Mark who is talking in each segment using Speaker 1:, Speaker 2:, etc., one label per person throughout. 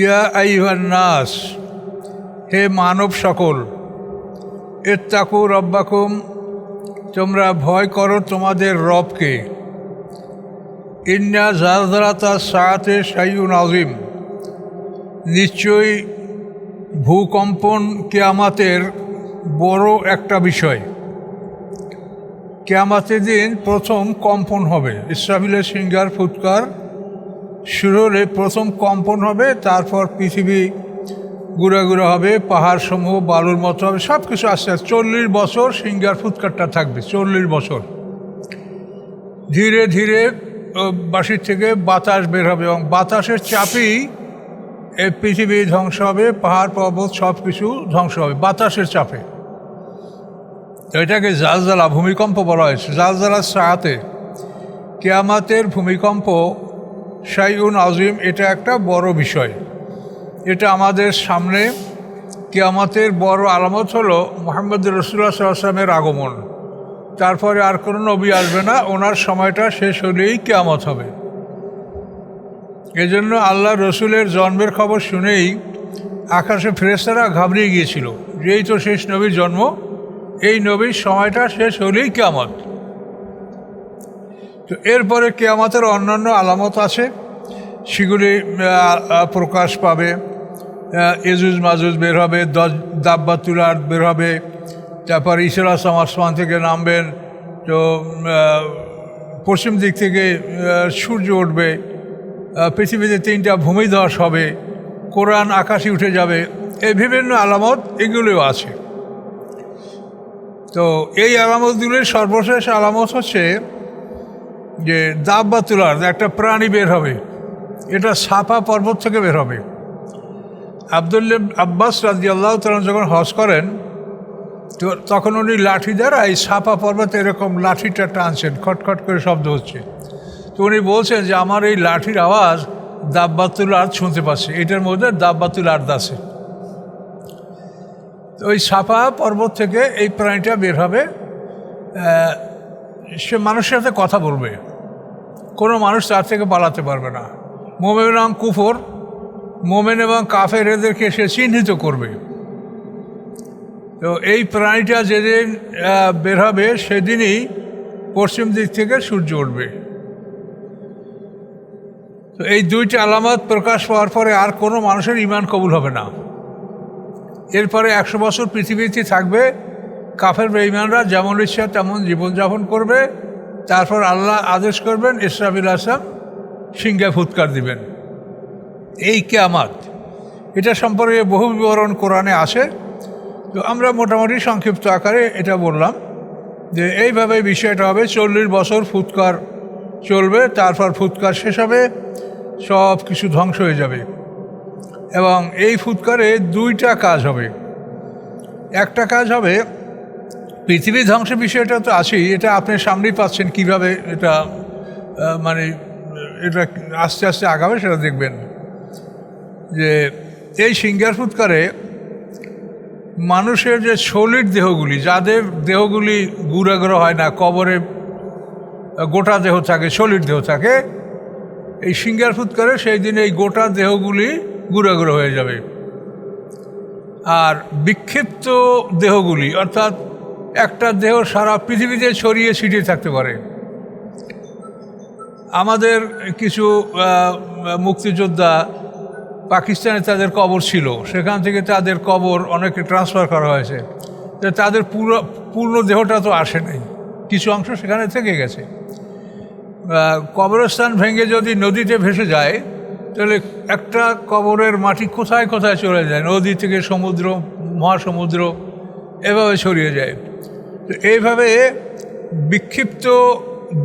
Speaker 1: ইয়া আইহান্নাস হে মানব সকল, এত্তাকু রব্বাকুম, তোমরা ভয় করো তোমাদের রবকে। ইন্না জালজালাতা সায়াতে সাইউন আজিম নিশ্চয়ই ভূকম্পন কেয়ামাতের বড় একটা বিষয়। কেয়ামাতের দিন প্রথম কম্পন হবে, ইসরাফিলের সিঙ্গার ফুৎকার শুরু হলে প্রথম কম্পন হবে তারপর পৃথিবী গুঁড়া গুঁড়া হবে পাহাড় সমূহ বালুর মতো হবে সব কিছু আস্তে আস্তে। চল্লিশ বছর সিঙ্গার ফুৎকারটা থাকবে চল্লিশ বছর। ধীরে ধীরে ও, বাঁশির থেকে বাতাস বের হবে এবং বাতাসের চাপেই এই পৃথিবী ধ্বংস হবে পাহাড় পর্বত সব কিছু ধ্বংস হবে বাতাসের চাপে। এটাকে জালজালা ভূমিকম্প বলা হয়েছে। জালজালার সাহাতে কেয়ামাতের ভূমিকম্প শাইউন আজিম, এটা একটা বড় বিষয়। এটা আমাদের সামনে কেয়ামাতের বড় আলামত হলো মোহাম্মদ রসুল্লাহ সাল্লামের আগমন। তারপরে আর কোনো নবী আসবে না, ওনার সময়টা শেষ হলেই কেয়ামত হবে। এজন্য আল্লাহ রসুলের জন্মের খবর শুনেই আকাশে ফেরেস্তারা ঘাবড়িয়ে গিয়েছিল, যেই তো শেষ নবীর জন্ম, এই নবীর সময়টা শেষ হলেই কেয়ামত। তো এরপরে কেয়ামতের অন্যান্য আলামত আছে। সেগুলি প্রকাশ পাবে। এজুজ মাজুজ বের হবে দাব্বা তুলার বের হবে, তারপর ঈশ্বর আসলাম থেকে নামবেন। তো পশ্চিম দিক থেকে সূর্য উঠবে। পৃথিবীতে তিনটা ভূমিধস হবে। কোরআন আকাশে উঠে যাবে। এই বিভিন্ন আলামত এগুলিও আছে। তো এই আলামতগুলির সর্বশেষ আলামত হচ্ছে যে দাব দাব্বা তুলার একটা প্রাণী বের হবে, এটা সাপা পর্বত থেকে বের হবে। আবদুল্লাহ আব্বাস রাজি আল্লাহ তালন যখন হজ করেন, তো তখন উনি লাঠি দ্বারা এই সাপা পর্বতে এরকম লাঠিটা টানছেন, খটখট করে শব্দ হচ্ছে। তো উনি বলছেন যে, আমার এই লাঠির আওয়াজ দাব্বাতুল আর শুনতে পাচ্ছি। এটার মধ্যে দাব্বাতুল আর্দ আছে। তো ওই সাপা পর্বত থেকে এই প্রাণীটা বের হবে। সে মানুষের সাথে কথা বলবে। কোনো মানুষ তার থেকে পালাতে পারবে না। মোমেন এবং কুফর, মোমেন এবং কাফের এদেরকে সে চিহ্নিত করবে। তো এই প্রাণীটা যেদিন বের হবে, সেদিনই পশ্চিম দিক থেকে সূর্য উঠবে। তো এই দুইটি আলামত প্রকাশ পাওয়ার পরে আর কোনো মানুষের ইমান কবুল হবে না। এরপরে একশো বছর পৃথিবীতে থাকবে কাফের বেঈমানরা যেমন ইচ্ছা তেমন জীবনযাপন করবে। তারপর আল্লাহ আদেশ করবেন, ইসরাফিল আসলাম সিংহায় ফুৎকার দিবেন। এই কেয়ামাত। এটা সম্পর্কে বহু বিবরণ কোরআনে আসে তো আমরা মোটামুটি সংক্ষিপ্ত আকারে এটা বললাম যে, এইভাবে বিষয়টা হবে, চল্লিশ বছর ফুৎকার চলবে, তারপর ফুৎকার শেষ হবে, সব কিছু ধ্বংস হয়ে যাবে। এবং এই ফুৎকারে দুইটা কাজ হবে। একটা কাজ হবে পৃথিবী ধ্বংসের বিষয়টা তো আছেই। এটা আপনি সামনেই পাচ্ছেন কীভাবে এটা মানে এটা আস্তে আস্তে আগাবে সেটা দেখবেন। যে এই সিঙ্গার ফুৎকারে মানুষের যে সলিড দেহগুলি, যাদের দেহগুলি গুঁড়াগুঁড়ো হয় না, কবরে গোটা দেহ থাকে সলিড দেহ থাকে, এই সিঙ্গার ফুৎকারে সেই দিন এই গোটা দেহগুলি গুঁড়ো গুঁড়ো হয়ে যাবে। আর বিক্ষিপ্ত দেহগুলি, অর্থাৎ একটা দেহ সারা পৃথিবীতে ছড়িয়ে ছিটিয়ে থাকতে পারে। আমাদের কিছু মুক্তিযোদ্ধা পাকিস্তানে তাদের কবর ছিল। সেখান থেকে তাদের কবর অনেকে ট্রান্সফার করা হয়েছে। তাদের পুরো, পূর্ণ দেহটা তো আসে নাই। কিছু অংশ সেখানে থেকে গেছে। কবরস্থান ভেঙে যদি নদীতে ভেসে যায়, তাহলে একটা কবরের মাটি কোথায় কোথায় চলে যায়? নদী থেকে সমুদ্র, মহাসমুদ্র, এভাবে ছড়িয়ে যায়। এইভাবে বিক্ষিপ্ত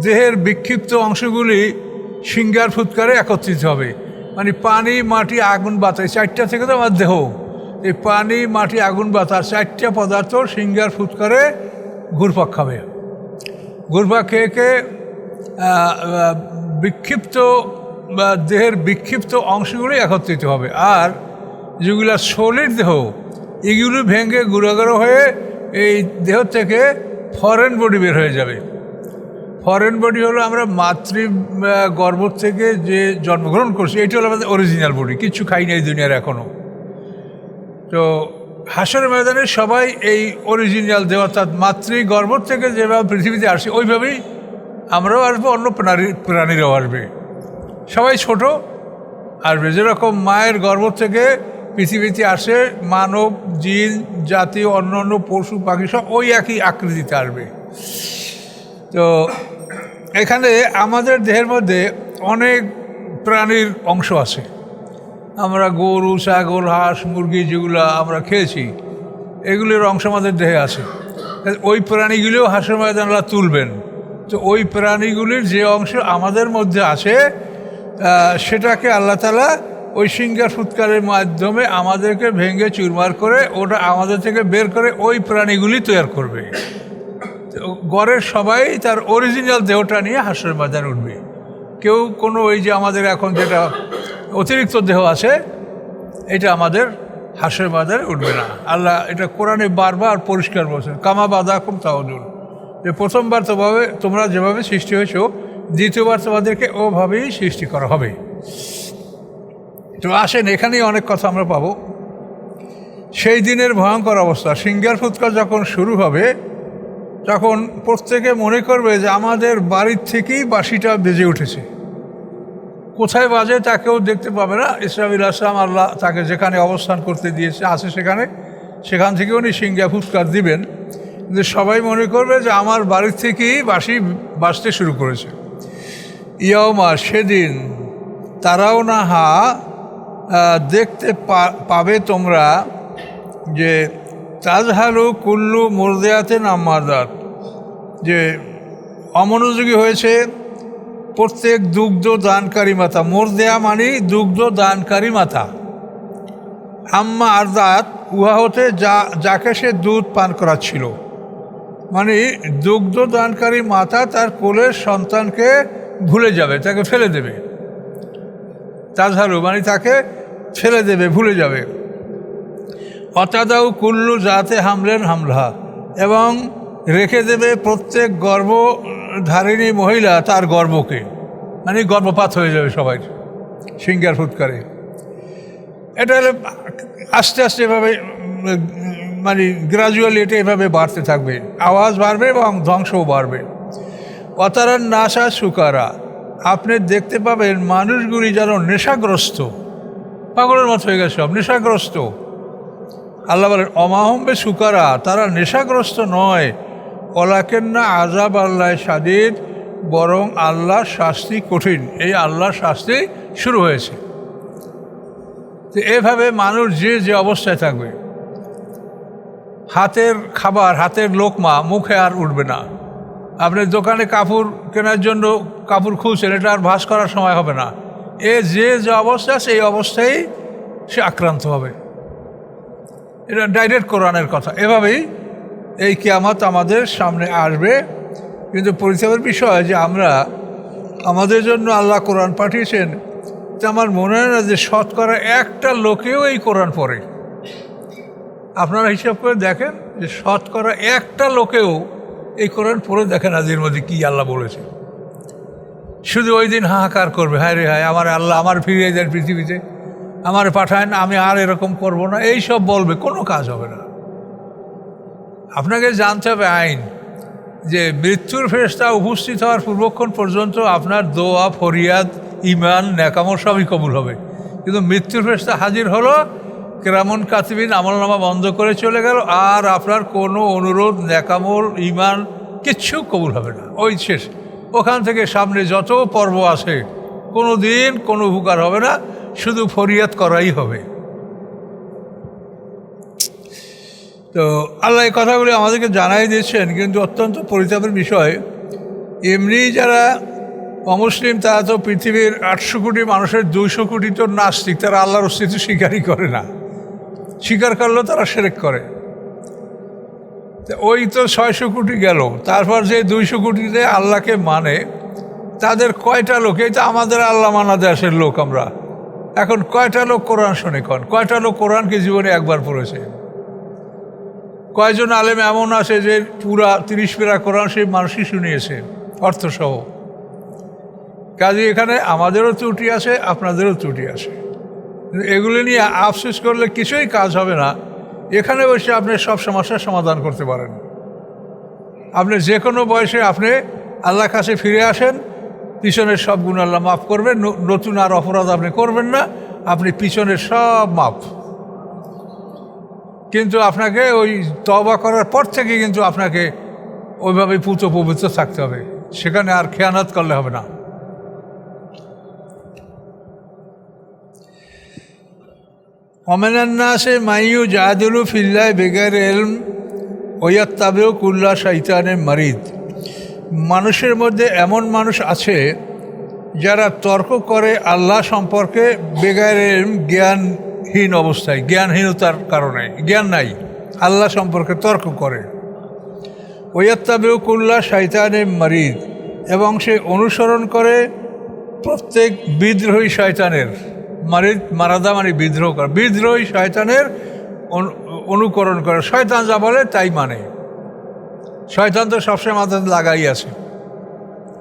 Speaker 1: দেহের বিক্ষিপ্ত অংশগুলি সিঙ্গার ফুৎকারে একত্রিত হবে। মানে পানি, মাটি, আগুন, বাতাস চারটা থেকে তো আমার দেহ। এই পানি, মাটি, আগুন, বাতাস, চারটা পদার্থ সিঙ্গার ফুৎকারে ঘুরপাক খাবে। ঘুরপাক খেয়ে খেয়ে বিক্ষিপ্ত দেহের বিক্ষিপ্ত অংশগুলি একত্রিত হবে। আর যেগুলো সলিড দেহ, এগুলো ভেঙে গুঁড়ো হয়ে এই দেহ থেকে ফরেন বডি বের হয়ে যাবে। ফরেন বডি হলো আমরা মাতৃ গর্ভ থেকে যে জন্মগ্রহণ করছি, এটা হলো আমাদের অরিজিনাল বডি কিছু খাই নাই দুনিয়ার এখনও তো হাসর ময়দানে সবাই এই অরিজিনাল দেহ অর্থাৎ মাতৃ, গর্ভ থেকে যেভাবে পৃথিবীতে আসে, ওইভাবেই আমরাও আসব, অন্য প্রাণী, প্রাণীরাও আসবে। সবাই ছোট, আসবে। যেরকম মায়ের গর্ভ থেকে পৃথিবীতে আসে, মানব, জিন, জাতি, অন্য অন্য পশু, পাখি, সব ওই একই আকৃতিতে আসবে। তো এখানে আমাদের দেহের মধ্যে অনেক প্রাণীর অংশ আছে। আমরা গরু, ছাগল, হাঁস, মুরগি যেগুলো আমরা খেয়েছি, এগুলির অংশ আমাদের দেহে আছে। ওই প্রাণীগুলিও হাঁসের ময়দানরা তুলবেন। তো ওই প্রাণীগুলির যে অংশ আমাদের মধ্যে আছে সেটাকে আল্লাহ তালা ওই সিঙ্গার ফুৎকারের মাধ্যমে আমাদেরকে ভেঙে চুরমার করে ওটা আমাদের থেকে বের করে ওই প্রাণীগুলি তৈরি করবে। গড়ের সবাই তার অরিজিনাল দেহটা নিয়ে হাঁসের ময়দান উঠবে। কেউ কোনো ওই যে আমাদের এখন যেটা অতিরিক্ত দেহ আছে, এটা আমাদের হাঁসের ময়দানে উঠবে না। আল্লাহ এটা কোরআনে বারবার পরিষ্কার বলছেন, কামা বাদা খুব তাওদুল যে প্রথমবার তোমাবে তোমরা যেভাবে সৃষ্টি হয়েছো, দ্বিতীয়বার তোমাদেরকে ওভাবেই সৃষ্টি করা হবে। তো আসেন, এখানেই অনেক কথা আমরা পাবো। সেই দিনের ভয়ঙ্কর অবস্থা। সিঙ্গার ফুৎকার যখন শুরু হবে, তখন প্রত্যেকে মনে করবে যে আমাদের বাড়ির থেকেই বাঁশিটা বেজে উঠেছে। কোথায় বাজে তাকেও দেখতে পাবে না। ইসলামিল আসলাম আল্লাহ তাকে যেখানে অবস্থান করতে দিয়েছে, আছে সেখানে। সেখান থেকে উনি সিঙ্গা ফুৎকার দিবেন। কিন্তু সবাই মনে করবে যে আমার বাড়ির থেকেই বাঁশি বাজতে শুরু করেছে। ইয়মা সেদিন তারাও না হা দেখতে পাবে তোমরা যে তাজহালু কুল্লু মুরদেয়াতে নামাদাত যে অমনোযোগী হয়েছে প্রত্যেক দুগ্ধ দানকারী মাতা। মোরদেয়া মানে দুগ্ধ দানকারী মাতা। আম্মা আরদাত উহা হতে যা, যাকে সে দুধ পান করাচ্ছিল। মানে দুগ্ধ দানকারী মাতা তার কোলের সন্তানকে ভুলে যাবে, তাকে ফেলে দেবে। তাজহালু মানে তাকে ফেলে দেবে, ভুলে যাবে। অতাদাউ কুল্লু যাতে হামলেন হামলা এবং রেখে দেবে প্রত্যেক গর্ভধারিণী মহিলা তার গর্ভকে। মানে গর্ভপাত হয়ে যাবে সবাই, সিঙ্গার ফুৎকারে। এটা হলে আস্তে আস্তে এভাবে মানে গ্রাজুয়ালি এটা এভাবে বাড়তে থাকবে। আওয়াজ বাড়বে এবং ধ্বংসও বাড়বে। অতারার নাশা সুকারা, আপনি দেখতে পাবেন মানুষগুলি যেন নেশাগ্রস্ত। পাগলের মতো হয়ে গেছে নেশাগ্রস্ত। আল্লাহ বলেন, অমাহম্বে সুকারা, তারা নেশাগ্রস্ত নয়। অলাকেন্না আজাব আল্লাহ সাদিদ বরং আল্লাহর শাস্তি কঠিন। এই আল্লাহর শাস্তি শুরু হয়েছে। তো এভাবে মানুষ যে যে অবস্থায় থাকবে, হাতের খাবার, হাতের লোকমা মুখে আর উঠবে না। আপনি দোকানে কাপড় কেনার জন্য কাপড় খুলছেন, এটা আর ভাস করার সময় হবে না। এ যে যে অবস্থা এই অবস্থায় সে আক্রান্ত হবে। এটা ডাইরেক্ট কোরআনের কথা। এভাবেই এই কিয়ামত আমাদের সামনে আসবে। কিন্তু পরিতাপের বিষয় যে আমরা আমাদের জন্য আল্লাহ কোরআন পাঠিয়েছেন, তো আমার মনে হয় না যে শতকরা একটা লোকেও এই কোরআন পড়ে। আপনারা হিসাব করে দেখেন যে শতকরা একটা লোকেও এই কোরআন পড়ে দেখেন আজের মধ্যে কী আল্লাহ বলেছে। শুধু ওই দিন হাহাকার করবে। হায় রে হায়, আমার আল্লাহ, আমার ফিরিয়ে দেন পৃথিবীতে। আমার পাঠায় না আমি আর এরকম করব না। এই সব বলবে, কোনো কাজ হবে না। আপনাকে জানতে হবে আইন, যে মৃত্যুর ফেরস্তা উপস্থিত হওয়ার পূর্বক্ষণ পর্যন্ত আপনার দোয়া, ফরিয়াদ ইমান ন্যাকামর সবই কবুল হবে। কিন্তু মৃত্যুর ফেরস্তা হাজির হলো, কেরামন কাতিবিন আমলনামা বন্ধ করে চলে গেল, আর আপনার কোনো অনুরোধ ন্যাকামল ইমান কিচ্ছু কবুল হবে না। ওই শেষ। ওখান থেকে সামনে যত পর্ব আছে কোনো দিন কোনো উপকার হবে না, শুধু ফরিয়াদ করাই হবে। তো আল্লাহ এই কথাগুলি আমাদেরকে জানাই দিয়েছেন, কিন্তু অত্যন্ত পরিতাপের বিষয়, এমনি যারা অমুসলিম, তারা তো পৃথিবীর আটশো কোটি মানুষের দুইশো কোটি তো নাস্তিক, তারা আল্লাহর অস্তিত্ব স্বীকারই করে না। স্বীকার করলেও তারা সেরেক করে। ওই তো ছয়শো কোটি গেল। তারপর যে দুইশো কোটিতে আল্লাহকে মানে তাদের কয়টা লোক? এই তো আমাদের আল্লাহ মানা দেশের লোক আমরা। এখন কয়টা লোক কোরআন শোনে কন? কয়টা লোক কোরআনকে জীবনে একবার পড়েছে? কয়জন আলেম এমন আছে যে পুরা তিরিশ পেরা কোরআন সেই মানুষই শুনিয়েছে, অর্থসহ? কাজে এখানে আমাদেরও ত্রুটি আছে, আপনাদেরও ত্রুটি আছে। এগুলো নিয়ে আফসোস করলে কিছুই কাজ হবে না। এখানে বসে আপনি সব সমস্যার সমাধান করতে পারেন। আপনি যে কোনো বয়সে আপনি আল্লাহ কাছে ফিরে আসেন, পিছনের সব গুণ আল্লাহ মাফ করবেন নতুন আর অপরাধ আপনি করবেন না, আপনি পিছনের সব মাফ। কিন্তু আপনাকে ওই তবা করার পর থেকে কিন্তু আপনাকে ওইভাবে পুত পবিত্র থাকতে হবে। সেখানে আর খেয়ানত করলে হবে না। অমেনান্নাসে মাইয়ু জাহাদুলু ফিল্লায় বেগার এলম ওয়াত্তাবেও কুল্লা শৈতানের মারিদ। মানুষের মধ্যে এমন মানুষ আছে যারা তর্ক করে আল্লাহ সম্পর্কে বেগার এলম জ্ঞানহীন অবস্থায়, জ্ঞানহীনতার কারণে, জ্ঞান নাই, আল্লাহ সম্পর্কে তর্ক করে। ওয়াত্তাবেও কুল্লা শৈতানের মারিদ এবং সে অনুসরণ করে প্রত্যেক বিদ্রোহী শয়তানের। মারিদ মারাদা মানে বিদ্রোহ করে। বিদ্রোহী শয়তানের অনু- অনুকরণ করে। শয়তান যা বলে, তাই মানে। শয়তান তো সবসময় আমাদের লাগাই আছে।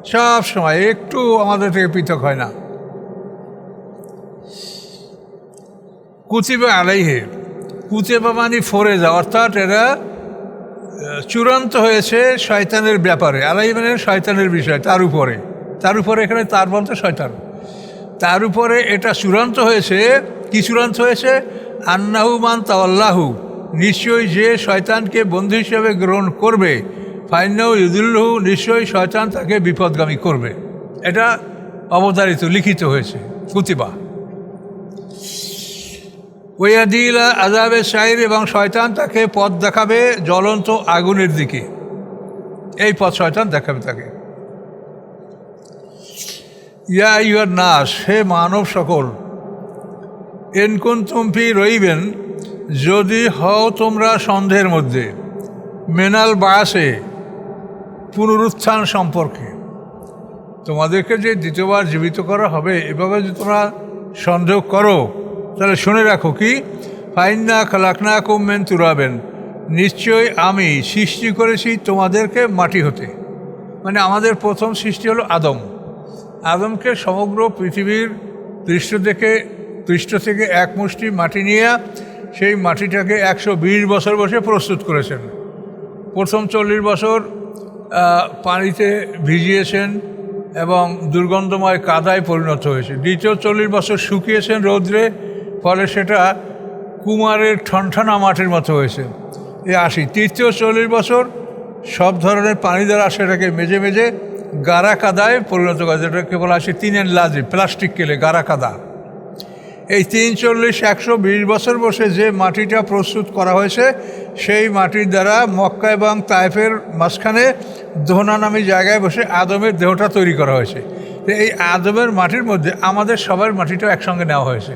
Speaker 1: সব সময়, একটু আমাদের থেকে পৃথক হয় না। কুচিবা আলাইহে। কুচেবা মানে ফরে যা অর্থাৎ এরা চূড়ান্ত হয়েছে শয়তানের ব্যাপারে। আলাই মানে শয়তানের বিষয়, তার উপরে। তার উপরে এখানে তার বলতে শয়তান। তার উপরে এটা চূড়ান্ত হয়েছে। কি চূড়ান্ত হয়েছে? আন্নাহু মান তাল্লাহু নিশ্চয়ই যে শয়তানকে বন্ধু হিসেবে গ্রহণ করবে ফাইনাউ ইদুল্লাহু নিশ্চয়ই শয়তান তাকে বিপদগামী করবে। এটা অবতারিত, লিখিত হয়েছে, কুতিবা। ওয়াদিলা আজাবে সাইর এবং শয়তান তাকে পথ দেখাবে জ্বলন্ত আগুনের দিকে। এই পথ শয়তান দেখাবে তাকে। ইয়া ইউর নাস, হে মানব সকল এনকুন তুমফি রইবেন, যদি হও তোমরা সন্দেহের মধ্যে, মেনাল বাসে পুনরুত্থান সম্পর্কে। তোমাদেরকে যে দ্বিতীয়বার জীবিত করা হবে, এভাবে যদি তোমরা সন্দেহ করো, তাহলে শুনে রাখো কি, ফাইন্না খালাকনা কুমেন তুরাবেন নিশ্চয়ই আমি সৃষ্টি করেছি তোমাদেরকে মাটি হতে। মানে আমাদের প্রথম সৃষ্টি হলো আদম। আদমকে সমগ্র পৃথিবীর পৃষ্ঠ থেকে পৃষ্ঠ থেকে এক মুষ্টি মাটি নিয়ে সেই মাটিটাকে একশো বিশ বছর বসে প্রস্তুত করেছেন। প্রথম চল্লিশ বছর পানিতে ভিজিয়েছেন এবং দুর্গন্ধময় কাদায় পরিণত হয়েছে দ্বিতীয় চল্লিশ বছর শুকিয়েছেন রৌদ্রে, ফলে সেটা কুমারের ঠনঠনা মাটির মতো হয়েছে। এ আসি তৃতীয় চল্লিশ বছর সব ধরনের পানি দ্বারা সেটাকে মেজে মেজে গারা কাদায় পরিণত করে যেটাকে বলা আসে তিনের লাজি, প্লাস্টিক কেলে গারা কাদা। এই তিন চল্লিশ একশো বিশ বছর বসে যে মাটিটা প্রস্তুত করা হয়েছে, সেই মাটির দ্বারা মক্কা এবং তাইফের মাঝখানে দোহনা নামী জায়গায় বসে আদমের দেহটা তৈরি করা হয়েছে। এই আদমের মাটির মধ্যে আমাদের সবার মাটিটা একসঙ্গে নেওয়া হয়েছে।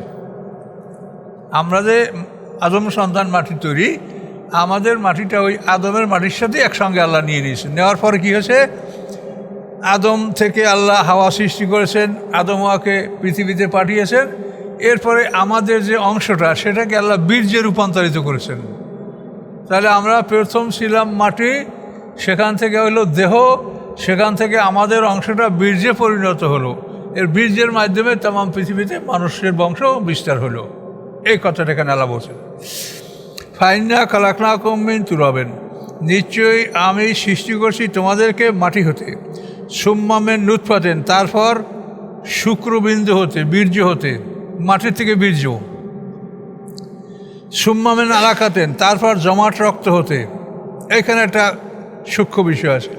Speaker 1: আমরা যে আদম সন্তান মাটি তৈরি, আমাদের মাটিটা ওই আদমের মাটির সাথে একসঙ্গে আল্লাহ নিয়ে নিয়েছে। নেওয়ার পরে কী হয়েছে? আদম থেকে আল্লাহ হাওয়া সৃষ্টি করেছেন, আদম হাওয়াকে পৃথিবীতে পাঠিয়েছেন। এরপরে আমাদের যে অংশটা, সেটাকে আল্লাহ বীর্যে রূপান্তরিত করেছেন। তাহলে আমরা প্রথম ছিলাম মাটি, সেখান থেকে হলো দেহ, সেখান থেকে আমাদের অংশটা বীর্যে পরিণত হলো। এর বীর্যের মাধ্যমে তাম পৃথিবীতে মানুষের বংশ বিস্তার হলো। এই কথাটা এখানে আল্লাহ বলছেন। ফাইনা কালাকনা কম্বিন তুরাবেন। নিশ্চয়ই আমি সৃষ্টি করছি তোমাদেরকে মাটি হতে। সুম্মামের নুৎপাতেন তারপর শুক্রবিন্দু হতে বীর্য হতে মাটির থেকে বীর্য। সুম্মামেন আলাকাতেন তারপর জমাট রক্ত হতে এখানে একটা সূক্ষ্ম বিষয় আছে।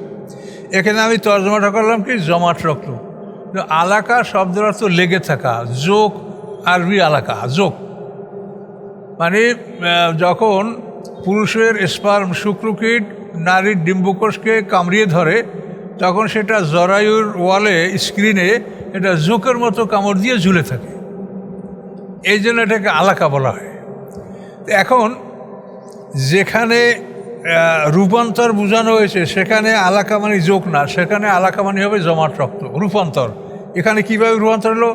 Speaker 1: এখানে আমি তর্জমাটা করলাম কি? জমাট রক্ত। আলাকা শব্দের অর্থ লেগে থাকা, যোগ আরবি আলাকা, যোগ। মানে যখন পুরুষের স্পার্ম শুক্রকীট, নারীর ডিম্বকোষকে কামড়িয়ে ধরে তখন সেটা জরায়ুর ওয়ালে স্ক্রিনে এটা জোকের মতো কামড় দিয়ে ঝুলে থাকে। এই জন্য এটাকে আলাকা বলা হয়। এখন যেখানে রূপান্তর বোঝানো হয়েছে, সেখানে আলাকা মানে যোগ না, সেখানে আলাকা মানে হবে জমাট রক্ত, রূপান্তর। এখানে কীভাবে রূপান্তর হলো?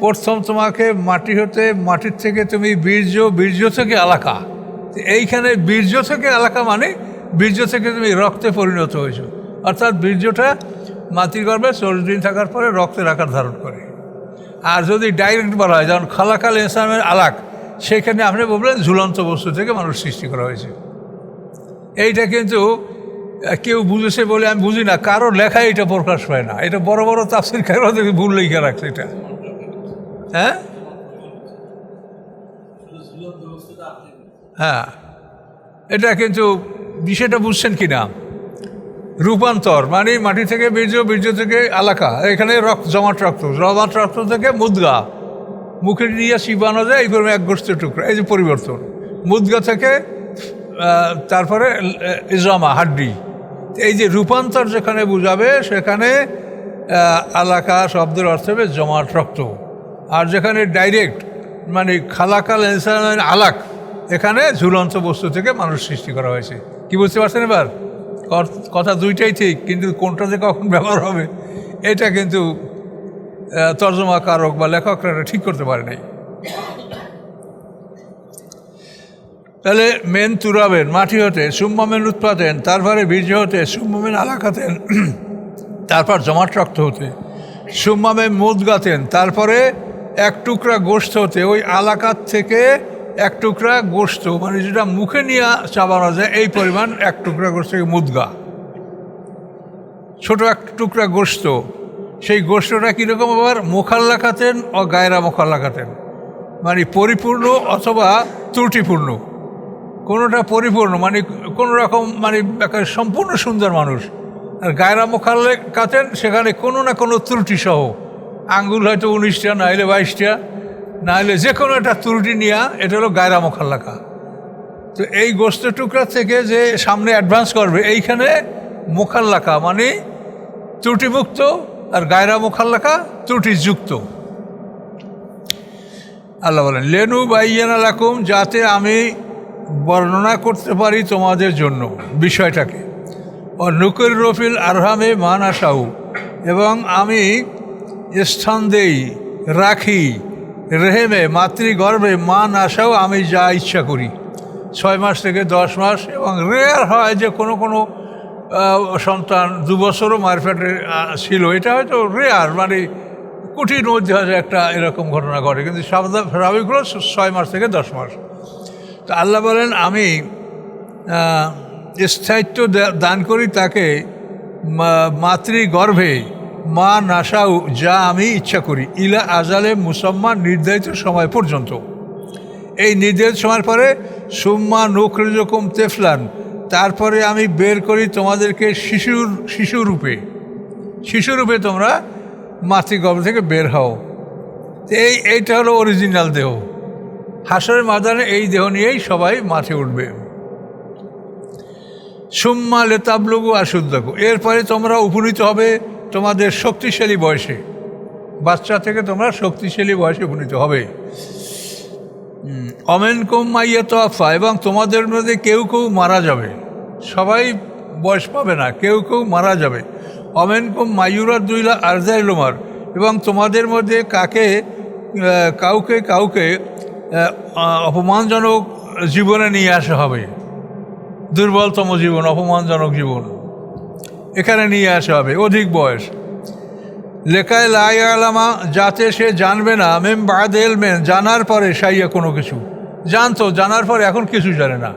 Speaker 1: প্রথম তোমাকে মাটি হতে, মাটির থেকে তুমি বীর্য বীর্য থেকে আলাকা। এইখানে বীর্য থেকে আলাকা মানে বীর্য থেকে তুমি রক্তে পরিণত হয়েছো। অর্থাৎ বীর্যটা মাতৃ গর্ভে চল্লিশ দিন থাকার পরে রক্তের আকার ধারণ করে। আর যদি ডাইরেক্ট বলা হয়, যেমন খালাকাল ইসলামের আলাক, সেখানে আপনি বলবেন ঝুলন্ত বস্তু থেকে মানুষ সৃষ্টি করা হয়েছে। এইটা কিন্তু কেউ বুঝেছে বলে আমি বুঝি না কারও লেখায় এটা প্রকাশ পায় না। এটা বড় বড় তাফসির কারও থেকে ভুল লিখে রাখছে এটা। হ্যাঁ? হ্যাঁ। এটা কিন্তু বিষয়টা বুঝছেন কি না? রূপান্তর মানে মাটি থেকে বীর্য বীর্য থেকে এলাকা। এখানে রক্ত, জমাট রক্ত জমাট রক্ত থেকে মুদগা। মুখে নিয়ে শিবানো যায়, এইভাবে এক গোষ্ঠীর টুকরা। এই যে পরিবর্তন। মুদগা থেকে তারপরে ইজামা হাড্ডি। এই যে রূপান্তর যেখানে বুঝাবে, সেখানে এলাকা শব্দের অর্থ হবে জমাট রক্ত। আর যেখানে ডাইরেক্ট মানে খালাকাল ইনসান, আলাক, এখানে ঝুলন্ত বস্তু থেকে মানুষ সৃষ্টি করা হয়েছে। কি বুঝতে পারছেন এবার? কথা দুইটাই ঠিক কিন্তু কোনটা যে কখন ব্যবহার হবে এটা কিন্তু আহ, তর্জমা কারক বা লেখকরা ঠিক করতে পারে নাই। তাহলে মেন তুরাবেন মাটি হতে সুম্মামেন উৎপাদেন তারপরে বীর্য হতে সুম্মামেন আলাকাতেন তারপর জমাট রক্ত হতে সুম্মামে মুদ গাতেন তারপরে এক টুকরা গোস্ত হতে ওই আলাকাত থেকে এক টুকরা গোস্ত মানে যেটা মুখে নিয়ে চাবানো যায়, এই পরিমাণ এক টুকরা গোস্ত মুদগা। ছোট এক টুকরা গোস্ত সেই গোস্তটা কীরকম আবার? মোখাল্লা খাতেন ও গায়রা মোখাল্লা খাতেন। মানে পরিপূর্ণ অথবা ত্রুটিপূর্ণ। কোনোটা পরিপূর্ণ মানে কোনো রকম মানে সম্পূর্ণ সুন্দর মানুষ। আর গায়রা মোখাল্লে কাতেন সেখানে কোনো না কোনো ত্রুটি সহ। আঙ্গুল হয়তো উনিশটা না হলে বাইশটা। না হলে যে কোনো একটা ত্রুটি নিয়ে, এটা হলো গায়রা মোখাল্লাকা। তো এই গোস্ত টুকরা থেকে যে সামনে অ্যাডভান্স করবে, এইখানে মোখাল্লাকা মানে ত্রুটিমুক্ত আর গায়রা মোখাল্লাকা ত্রুটিযুক্ত। আল্লাহ বলেন, লেনু বাইয়ানা লাকুম, যাতে আমি বর্ণনা করতে পারি তোমাদের জন্য বিষয়টাকে। ও নুকুর রফিল আরহামে মান আসাউ এবং আমি স্থান দেই, রাখি রেহেমে মাতৃগর্ভে মান আসাও আমি যা ইচ্ছা করি। ছয় মাস থেকে দশ মাস এবং রেয়ার হয় যে কোনো কোনো সন্তান দু বছরও আহ, ছিল। এটা হয়তো রেয়ার মানে কুটির মধ্যে হয়তো একটা এরকম ঘটনা ঘটে কিন্তু সাবধান স্বাভাবিকগুলো ছয় মাস থেকে দশ মাস। তো আল্লাহ বলেন আমি স্থায়িত্ব দান করি তাকে মাতৃগর্ভে। মা নাসাউ যা আমি ইচ্ছা করি, ইলা আজালে মুসম্মান নির্ধারিত সময় পর্যন্ত। এই নির্ধারিত সময়ের পরে, সুম্মা নুখরুজকুম তেফলান, তারপরে আমি বের করি তোমাদেরকে শিশুর শিশুরূপে শিশুরূপে তোমরা মাতৃগর্ভ থেকে বের হও। এই, এইটা হলো অরিজিনাল দেহ। হাসরের মাদানে এই দেহ নিয়েই সবাই মাঠে উঠবে। সুম্মা লেতাবলুগু আশুদ্দাকু, এরপরে তোমরা উপনীত হবে তোমাদের শক্তিশালী বয়সে। বাচ্চা থেকে তোমরা শক্তিশালী বয়সে উপনীত হবে। অমেন কুম মাইয়া তোয়াফা এবং তোমাদের মধ্যে কেউ কেউ মারা যাবে। সবাই বয়স পাবে না, কেউ কেউ মারা যাবে। অমেন কুম মায়ুরা দুইলা আরজাইলুমার এবং তোমাদের মধ্যে কাকে কাউকে কাউকে অপমানজনক জীবনে নিয়ে আসা হবে। দুর্বলতম জীবন, অপমানজনক জীবন। এখানে নিয়ে আসা হবে, অধিক বয়স। লেখায় লাই আলামা যাতে সে জানবে না, মেম বাদেল মেন জানার পরে সাইয়া কোনো কিছু। জানতো, জানার পরে এখন কিছু জানে না।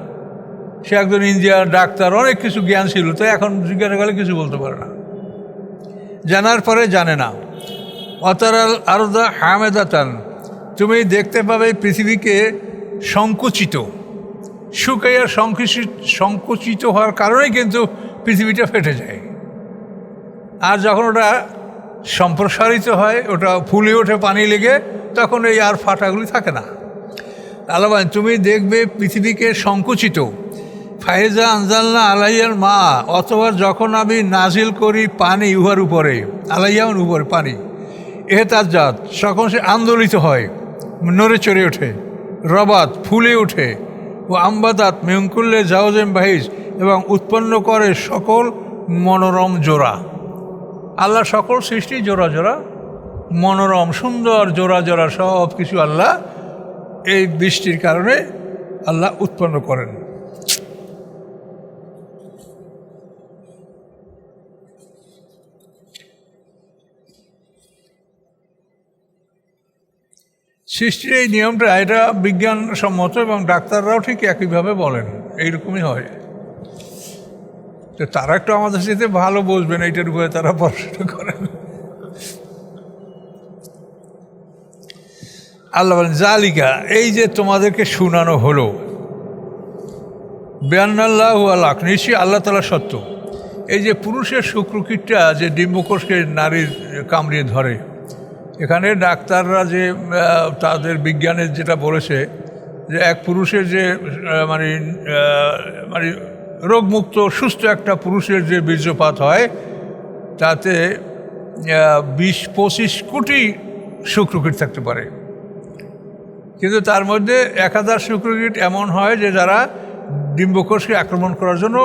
Speaker 1: সে একজন ইন্ডিয়ার ডাক্তার, অনেক কিছু জ্ঞান ছিল তো এখন জিজ্ঞাসা করলে কিছু বলতে পারে না। জানার পরে জানে না। অতারাল আরদা হামেদাতান, তুমি দেখতে পাবে পৃথিবীকে সংকুচিত। শুকাইয়া সংকুচিত সংকুচিত হওয়ার কারণেই কিন্তু পৃথিবীটা ফেটে যায়। আর যখন ওটা সম্প্রসারিত হয়, ওটা ফুলে ওঠে পানি লেগে, তখন এই আর ফাটাগুলি থাকে না। আলাবান তুমি দেখবে পৃথিবীকে সংকুচিত। ফাহেজা আনজালনা আলাইয়ার মা, অথবা যখন আমি নাজিল করি পানি উহার উপরে আলাইয়ার উপরে পানি, এ তার জাত তখন সে আন্দোলিত হয়, নড়ে চড়ে ওঠে, রবাত ফুলে ওঠে, ও আম্বাদাত মেঙ্কুল্লে জাওজেম বাহিজ এবং উৎপন্ন করে সকল মনোরম জোড়া। আল্লাহ সকল সৃষ্টি, জোড়া জোড়া, মনোরম, সুন্দর, জোড়া জোড়া সব কিছু আল্লাহ এই বৃষ্টির কারণে আল্লাহ উৎপন্ন করেন। সৃষ্টির এই নিয়মটা এটা বিজ্ঞানসম্মত এবং ডাক্তাররাও ঠিক একইভাবে বলেন, এইরকমই হয়। তো তারা একটু আমাদের সাথে ভালো বুঝবেন এইটার উপরে তারা পড়াশোনা করেন আল্লাহ বলেন, জালিকা, এই যে তোমাদেরকে শোনানো হলো বেয়ান্নাল্লাহ আল্লাহ নিশ্চয়ই আল্লাহ তালা সত্য। এই যে পুরুষের শুক্রকীটটা যে ডিম্বকোষকে নারীর কামড়িয়ে ধরে, এখানে ডাক্তাররা যে তাদের বিজ্ঞানের যেটা বলেছে, যে এক পুরুষের যে মানে মানে রোগমুক্ত, সুস্থ একটা পুরুষের যে বীর্যপাত হয়, তাতে বিশ পঁচিশ কোটি শুক্রকীট থাকতে পারে। কিন্তু তার মধ্যে এক হাজার শুক্রকীট এমন হয় যে যারা ডিম্বকোষকে আক্রমণ করার জন্য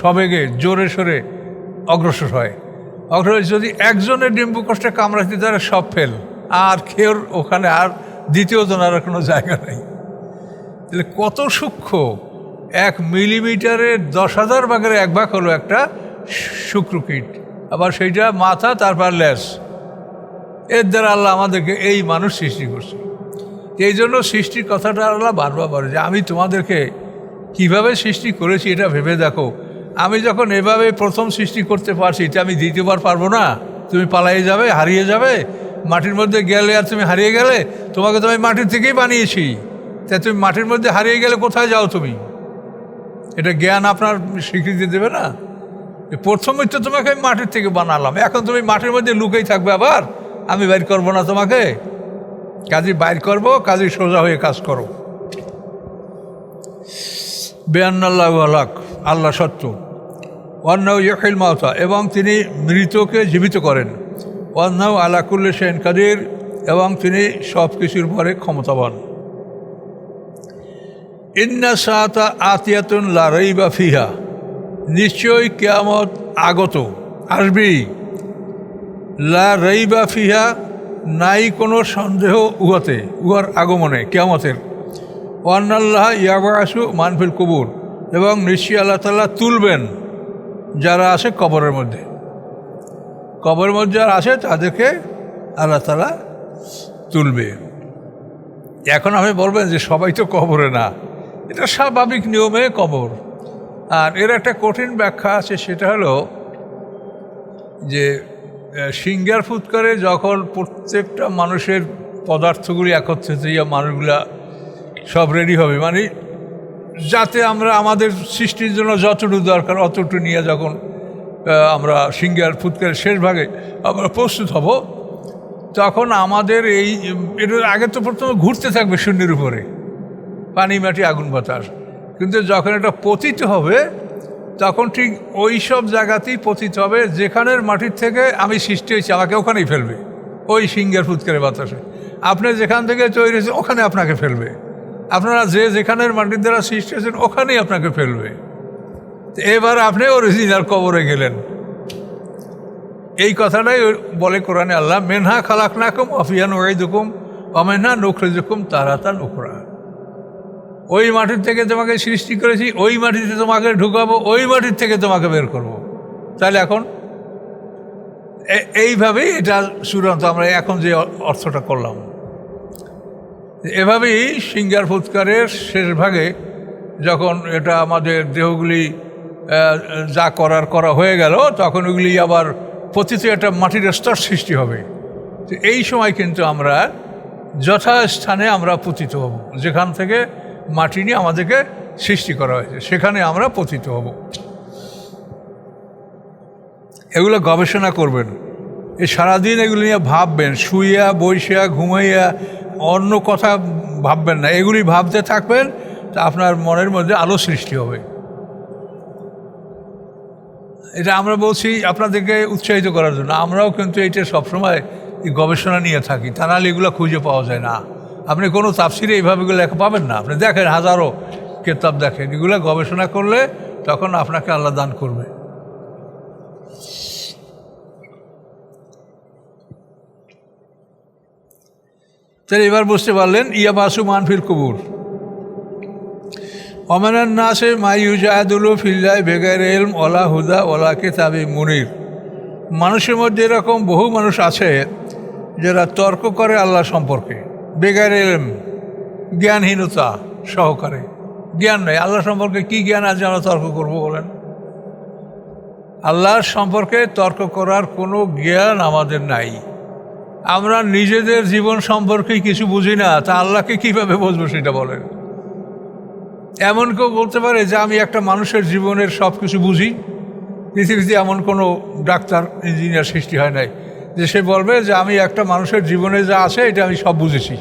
Speaker 1: সবেগে জোরে সোরে অগ্রসর হয়। অগ্রসর যদি একজনের ডিম্বকোষটা কামড়াতে তারা সব ফেল, আর কেউ ওখানে আর দ্বিতীয় জনের কোনো জায়গা নেই। তাহলে কত সূক্ষ্ম এক মিলিমিটারের দশ হাজার ভাগের এক ভাগ হলো একটা শুক্রকীট। আবার সেইটা মাথা, তারপর লেস এর দ্বারা আল্লাহ আমাদেরকে এই মানুষ সৃষ্টি করছে। এই জন্য সৃষ্টির কথাটা আল্লাহ বারবার বলে যে, আমি তোমাদেরকে কীভাবে সৃষ্টি করেছি এটা ভেবে দেখো। আমি যখন এভাবে প্রথম সৃষ্টি করতে পারছি এটা আমি দ্বিতীয়বার পারব না। তুমি পালাই যাবে, হারিয়ে যাবে। মাটির মধ্যে গেলে আর তুমি হারিয়ে গেলে, তোমাকে তো আমি মাটির থেকেই বানিয়েছি। তাই তুমি মাটির মধ্যে হারিয়ে গেলে কোথায় যাও তুমি? এটা জ্ঞান আপনার স্বীকৃতি দেবে না। প্রথমে তো তোমাকে আমি মাটির থেকে বানালাম। এখন তুমি মাটির মধ্যে লুকেই থাকবে আবার। আমি বাইর করব না তোমাকে। কাজে বাইর করব, কাজে সোজা হয়ে কাজ করো। বেআনাল্লাহ আলাক, আল্লাহ সত্য। ইয়খিল মাওতা এবং তিনি মৃতকে জীবিত করেন। অন্যাও আলাকুল্লে সেন কাদির, এবং তিনি সব কিছুর পরে ক্ষমতাবান। ইন্না সাতা আতিয়াতুন লারাই বা ফিহা। নিশ্চয়ই কেয়ামত আগত আসবি লা রইবা ফিহা, নাই কোনো সন্দেহ উহাতে, উহার আগমনে, কেয়ামতের। ওয়ান্নাল্লাহ ইয়াবাসু মানফিল কবুর, এবং নিশ্চয়ই আল্লাহ তাল্লাহ তুলবেন যারা আছে কবরের মধ্যে। কবরের মধ্যে যারা আছে, তাদেরকে আল্লাহ তালা তুলবে। এখন আপনি বলবেন যে সবাই তো কবরে না। এটা স্বাভাবিক নিয়মে কবর। আর এর একটা কঠিন ব্যাখ্যা আছে, সেটা হলো যে সিঙ্গার ফুৎকারে যখন প্রত্যেকটা মানুষের পদার্থগুলি একত্রিত ইয়া মানুষগুলা সব রেডি হবে মানে যাতে আমরা আমাদের সৃষ্টির জন্য যতটুকু দরকার অতটুকু নিয়ে যখন আমরা সিঙ্গার ফুৎকারের শেষ ভাগে আমরা প্রস্তুত হব, তখন আমাদের এই এটার আগে তো প্রথমে ঘুরতে থাকবে শূন্যের উপরে। পানি মাটি আগুন বাতাস। কিন্তু যখন এটা পতিত হবে, তখন ঠিক ওই সব জায়গাতেই পতিত হবে, যেখানের মাটির থেকে আমি সৃষ্টি হয়েছি, আমাকে ওখানেই ফেলবে। ওই সিঙ্গের ফুৎকারে বাতাসে। আপনি যেখান থেকে তৈরি হয়েছে ওখানে আপনাকে ফেলবে। আপনারা যে যেখানের মাটির দ্বারা সৃষ্টি হয়েছেন, ওখানেই আপনাকে ফেলবে। এবার আপনি অরিজিনাল কবরে গেলেন। এই কথাটাই বলে কোরআনে আল্লাহ, মেনহা খালাক নাকুম অফিয়ান ওয়াইদুকুম অমেনহা নখরেজুকুম তারাতা নখরা ওই মাটির থেকে তোমাকে সৃষ্টি করেছি, ওই মাটিতে তোমাকে ঢুকাবো, ওই মাটির থেকে তোমাকে বের করব। তাহলে এখন এইভাবেই এটা চূড়ান্ত, আমরা এখন যে অর্থটা করলাম। এভাবেই সিঙ্গার ফুৎকারের শেষ ভাগে যখন এটা আমাদের দেহগুলি যা করার করা হয়ে গেল, তখন ওগুলি আবার পতিত একটা মাটির স্তর সৃষ্টি হবে। তো এই সময় কিন্তু আমরা যথাস্থানে আমরা পতিত হব। যেখান থেকে মাটি নিয়ে আমাদেরকে সৃষ্টি করা হয়েছে। সেখানে আমরা পতিত হব। এগুলো গবেষণা করবেন। এই সারাদিন এগুলো নিয়ে ভাববেন। শুইয়া, বইসিয়া, ঘুমাইয়া, অন্য কথা ভাববেন না। এগুলি ভাবতে থাকবেন, তা আপনার মনের মধ্যে আলো সৃষ্টি হবে। এটা আমরা বলছি আপনাদেরকে উৎসাহিত করার জন্য। আমরাও কিন্তু এটা সবসময় এই গবেষণা নিয়ে থাকি। তা নাহলে এগুলো খুঁজে পাওয়া যায় না। আপনি কোনো তাফসিরে এইভাবে এগুলো পাবেন না। আপনি দেখেন, হাজারো কেতাব দেখেন। এগুলো গবেষণা করলে তখন আপনাকে আল্লাহ দান করবে। তাহলে এবার বুঝতে পারলেন ইয়া বাসু মানফির কবুর। অমানান নাসে মাইউজাহাদুলু ফিল্লায় বেগার এলম ওলা হুদা ওলা কেতাবি মুনির। মানুষের মধ্যে এরকম বহু মানুষ আছে, যারা তর্ক করে আল্লাহ সম্পর্কে। বেগার এলেম, জ্ঞানহীনতা সহকারে। জ্ঞান নেই, আল্লাহ সম্পর্কে কি জ্ঞান আছে আমরা তর্ক করব বলেন। আল্লাহর সম্পর্কে তর্ক করার কোনো জ্ঞান আমাদের নাই। আমরা নিজেদের জীবন সম্পর্কে কিছু বুঝি না, তা আল্লাহকে কীভাবে বুঝব সেটা বলেন। এমন কেউ বলতে পারে যে আমি একটা মানুষের জীবনের সব কিছু বুঝি, পৃথিবীতে এমন কোনো ডাক্তার, ইঞ্জিনিয়ার সৃষ্টি হয় নাই। যে সে বলবে যে আমি একটা মানুষের জীবনে যা আছে, এটা আমি সব বুঝেছি।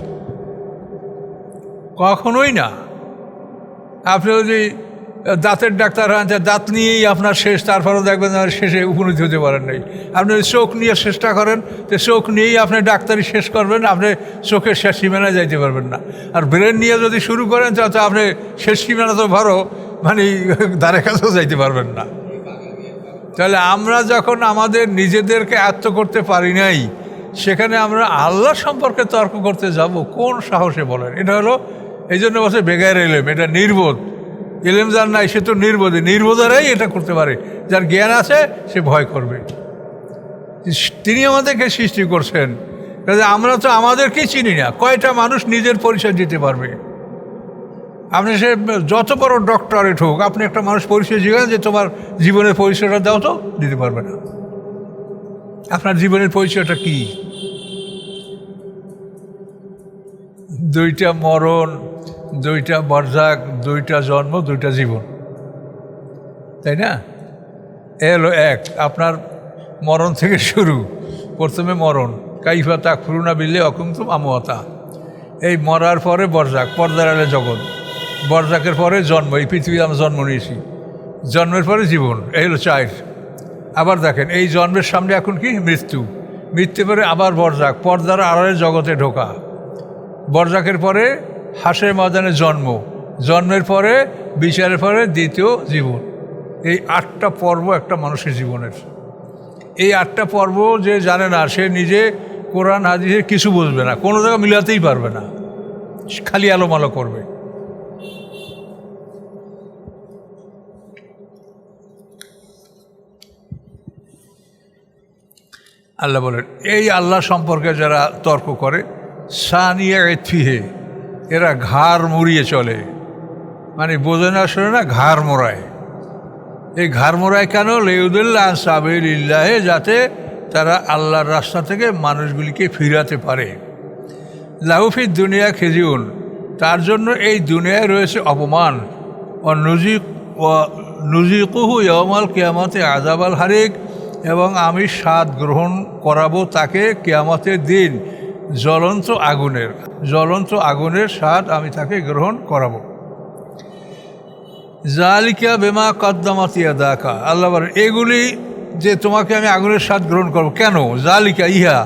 Speaker 1: কখনোই না। আপনি যদি দাঁতের ডাক্তার হন, তা দাঁত নিয়েই আপনার শেষ, তারপরেও দেখবেন শেষে উপনীত হতে পারেন নাই। আপনি যদি চোখ নিয়ে চেষ্টা করেন, তো চোখ নিয়েই আপনি ডাক্তারি শেষ করবেন, আপনি চোখের শেষ সীমানায় যাইতে পারবেন না। আর ব্রেন নিয়ে যদি শুরু করেন তাহলে আপনি শেষ সীমানা তো ভালো মানে ধারে কাছেও যাইতে পারবেন না। তাহলে আমরা যখন আমাদের নিজেদেরকে আত্ম করতে পারি নাই, সেখানে আমরা আল্লাহ সম্পর্কে তর্ক করতে যাব, কোন সাহসে বলেন? এটা হলো এই জন্য বলছে বেগার এলেম এটা নির্বোধ। এলেম যার নাই, সে তো নির্বোধে নির্বোধেরাই এটা করতে পারে। যার জ্ঞান আছে, সে ভয় করবে। তিনি আমাদেরকে সৃষ্টি করছেন। আমরা তো আমাদেরকেই চিনি না। কয়টা মানুষ নিজের পরিচয় দিতে পারবে? আপনি সে যত বড় ডক্টরেট হোক আপনি একটা মানুষ পরিচয় জিজ্ঞাসা যে তোমার জীবনের পরিচয়টা দাও তো, দিতে পারবে না। আপনার জীবনের পরিচয়টা কি? দুইটা মরণ, দুইটা বরজাক দুইটা জন্ম, দুইটা জীবন। তাই না? এ হলো এক, আপনার মরণ থেকে শুরু। প্রথমে মরণ। কাইফা তাক ফুরুনা বিল্লে অকুমতুম আমতা এই মরার পরে বরজাক পর্দার আলে জগৎ। বরজাকের পরে জন্ম, এই পৃথিবীতে আমরা জন্ম নিয়েছি। জন্মের পরে জীবন, এই হলো চাইর আবার দেখেন, এই জন্মের সামনে এখন কি? মৃত্যু। মৃত্যু পরে আবার বরজাক, পর্দার আড়ালে জগতে ঢোকা। বরজাকের পরে হাসের ময়দানে জন্ম, জন্মের পরে, বিচারের পরে দ্বিতীয় জীবন। এই আটটা পর্ব একটা মানুষের জীবনের। এই আটটা পর্ব যে জানে না, সে নিজে কোরআন হাদিসে কিছু বুঝবে না, কোনো জায়গায় মিলাতেই পারবে না। খালি আলোমালো করবে। আল্লাহ বলেন, এই আল্লাহ সম্পর্কে যারা তর্ক করে, সানিয়া এথিহে এরা ঘাড় মুড়িয়ে চলে। মানে বোঝে না, শোনে না, ঘাড় মোড়ায়। এই ঘাড় মোড়ায় কেন? লেউদুল্লাহ সাবিল্লাহে যাতে তারা আল্লাহর রাস্তা থেকে মানুষগুলিকে ফিরাতে পারে। লাহুফির দুনিয়া খেজিউন, তার জন্য এই দুনিয়ায় রয়েছে অপমান। ও নজিক ও নজিকুহু ইয়মাল কেয়ামতে আজাবাল হারিক এবং আমি স্বাদ গ্রহণ করাবো তাকে কেয়ামতের দিন। জ্বলন্ত আগুনের জ্বলন্ত আগুনের স্বাদ আমি তাকে গ্রহণ করাবো। জালিকা বেমা কদ্দামাতিয়া দাকা আল্লাহ এগুলি যে তোমাকে আমি আগুনের স্বাদ গ্রহণ করব, কেন? জালিকা ইহা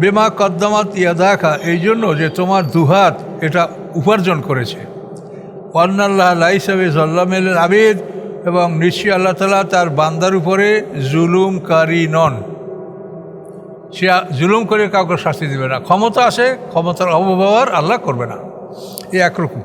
Speaker 1: বেমা কদ্দামাত ইয়াদাকা এই জন্য যে তোমার দুহাত এটা উপার্জন করেছে। অন্নাল্লাহ লাইসাবে জল্লামেল আবেদ এবং নিশ্চয়ই আল্লাহ তালা তার বান্দার উপরে জুলুমকারী নন। সে জুলুম করে কাউকে শাস্তি দেবে না। ক্ষমতা আছে ক্ষমতার অপব্যবহার আল্লাহ করবে না। এই একরকম